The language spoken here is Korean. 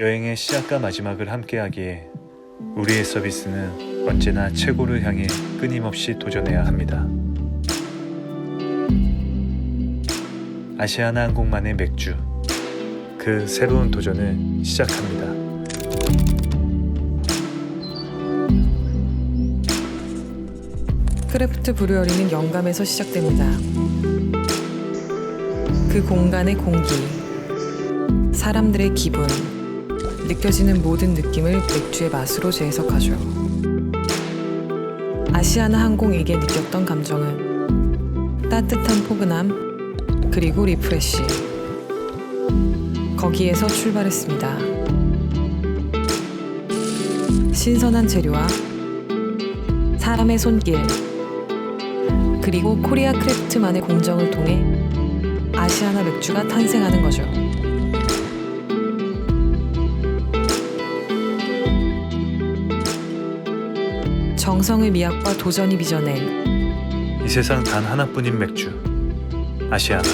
여행의 시작과 마지막을 함께하기에 우리의 서비스는 언제나 최고를 향해 끊임없이 도전해야 합니다. 아시아나 항공만의 맥주 그 새로운 도전을 시작합니다. 크래프트 브루어리는 영감에서 시작됩니다. 그 공간의 공기, 사람들의 기분, 느껴지는 모든 느낌을 맥주의 맛으로 재해석하죠. 아시아나 항공에게 느꼈던 감정은 따뜻한 포근함, 그리고 리프레쉬. 거기에서 출발했습니다. 신선한 재료와 사람의 손길, 그리고 코리아 크래프트만의 공정을 통해 아시아나 맥주가 탄생하는 거죠. 정성의 미학과 도전이 빚어낸 이 세상 단 하나뿐인 맥주. 아시아나